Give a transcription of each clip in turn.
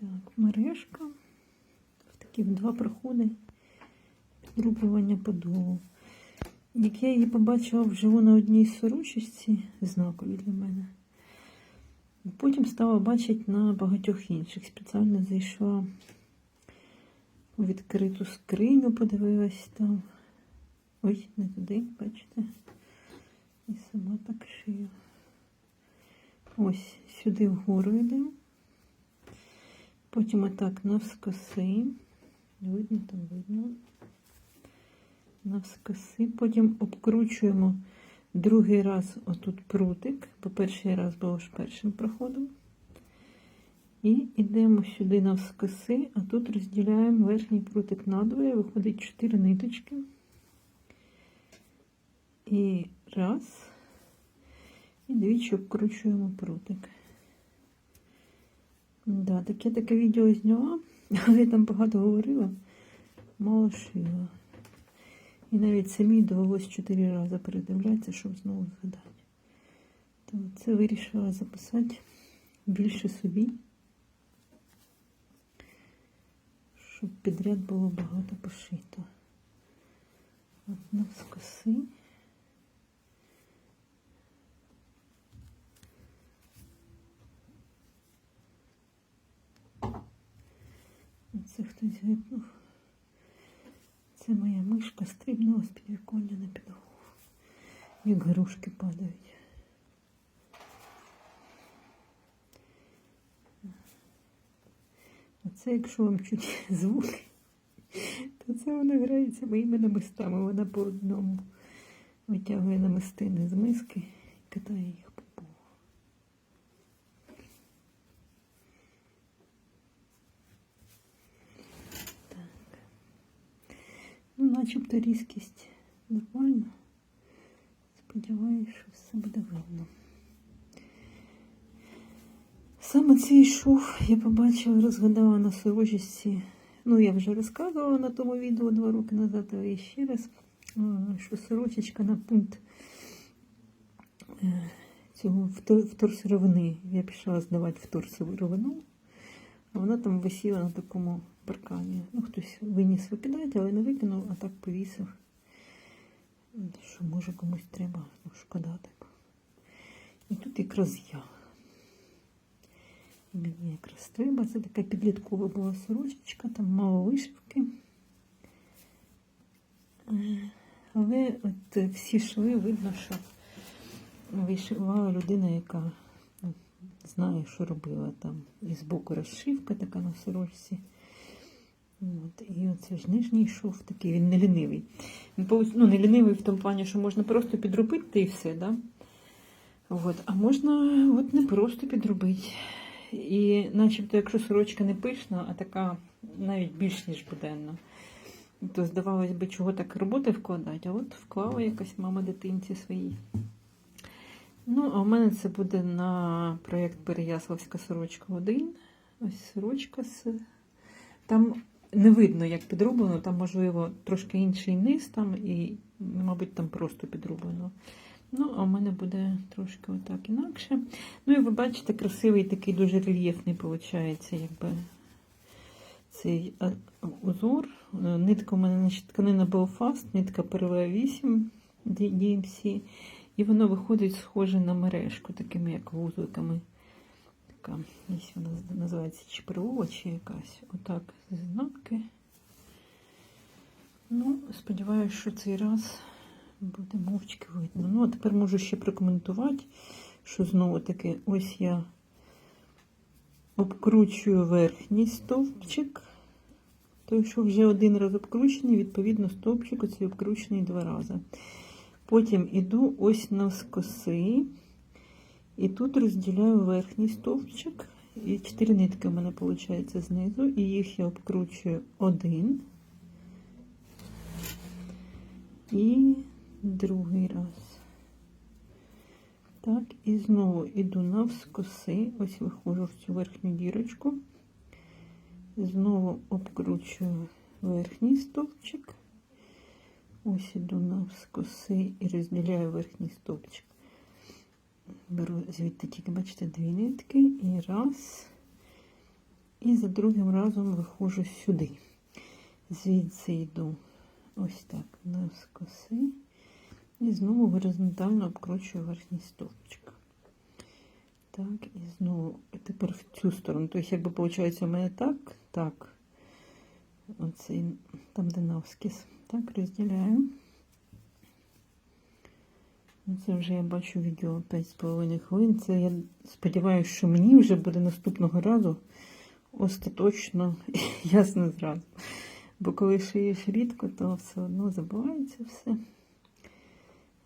Так, мережка. В такі два проходи підрублювання подолу. Як я її побачила вживу на одній сорочці, знакові для мене. Потім стала бачити на багатьох інших. Спеціально зайшла у відкриту скриню, подивилась там. Ой, не туди, бачите? І сама так шию. Ось сюди вгору йдемо. Потім отак навскоси. Видно, там видно. Навскоси. Потім обкручуємо другий раз отут прутик, бо перший раз було ж першим проходом. І йдемо сюди навскоси, а тут розділяємо верхній прутик надвоє, виходить 4 ниточки. І раз. І двічі обкручуємо прутик. Да, так я таке відео зняла, але я там багато говорила, мало шила. І навіть самі довелось чотири рази передивлятися, щоб знову згадати. То це вирішила записати більше собі, щоб підряд було багато пошито. От навскоси. Це хтось гипнув. Це моя мишка стрибнула з підвіконня на підлогу. Як грушки падають. Оце якщо вам чуть звуки, то це вона грається моїми намистами. Вона по одному витягує намистини з миски і катає їх по полу. Ну, начебто різкість нормальна. Сподіваюся, що все буде видно. Саме цей шов я побачила, розгадала на сорочці. Ну, я вже розказувала на тому відео два роки назад, але ще раз, що сорочечка на пункт е, цього втор- вторсировини. Я пішла здавати вторсировину, а вона там висіла на такому паркані. Ну, хтось виніс викидати, але не викинув, а так повісив. Що може комусь треба, ну, шкода так. І тут якраз я. І Мені якраз треба. Це така підліткова була сорочечка, там мало вишивки. Але от всі шви видно, що вишивала людина, яка ну, знає, що робила там. І збоку розшивка така на сорочці. От, і оце ж нижній шов такий, він не лінивий. Він ну, не лінивий в тому плані, що можна просто підробити і все, да? От, а можна от не просто підробити. І начебто, якщо сорочка не пишна, а така навіть більш ніж буденна, то здавалось би, чого так роботи вкладати, а от вклала якась мама дитинці своїй. Ну, а в мене це буде на проєкт Переяславська сорочка 1. Ось сорочка з. Там не видно, як підроблено, там, можливо, трошки інший низ, там і, мабуть, там просто підроблено. Ну, а в мене буде трошки отак інакше. Ну, і ви бачите, красивий такий дуже рельєфний, виходить, якби цей узор. Нитка у мене тканина Belfast, нитка Переве 8 DMC. І воно виходить схоже на мережку, такими як вузликами. Така, ось вона називається чи якась. Отак, з знаки. Ну, сподіваюся, що цей раз буде мовчки видно. Ну, а тепер можу ще прокоментувати, що знову таки ось я обкручую верхній стовпчик. Той, що вже один раз обкручений, відповідно, стовпчик оцей обкручений два рази. Потім іду ось навскоси. І тут розділяю верхній стовпчик. І чотири нитки в мене виходить знизу. І їх я обкручую один. І другий раз. Так, і знову іду навскоси. Ось виходжу в цю верхню дірочку. Знову обкручую верхній стовпчик. Ось іду навскоси і розділяю верхній стовпчик. Беру звідти тільки, бачите, дві нитки і раз. І за другим разом виходжу сюди. Звідси йду ось так навскоси. І знову горизонтально обкручую верхній стовпчик. Так, і знову тепер в цю сторону. Тобто, якби виходить, у мене так, так. Оцей, там, де навскіз. Так, розділяю. Ну, Це вже я бачу відео 5,5 хвилин. Це я сподіваюся, що мені вже буде наступного разу остаточно ясно зразу. Бо коли шиєш рідко, то все одно забувається все.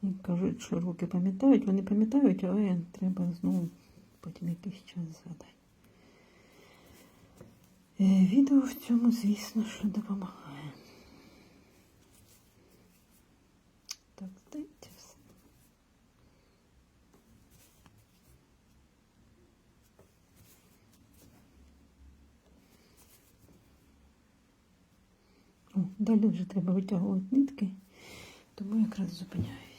І кажуть, що руки пам'ятають, вони пам'ятають, але треба знову потім якийсь час згадати. Е, Відео в цьому, звісно, що допомагає. Так, здається все. О, далі вже треба витягувати нитки, тому якраз зупиняюсь.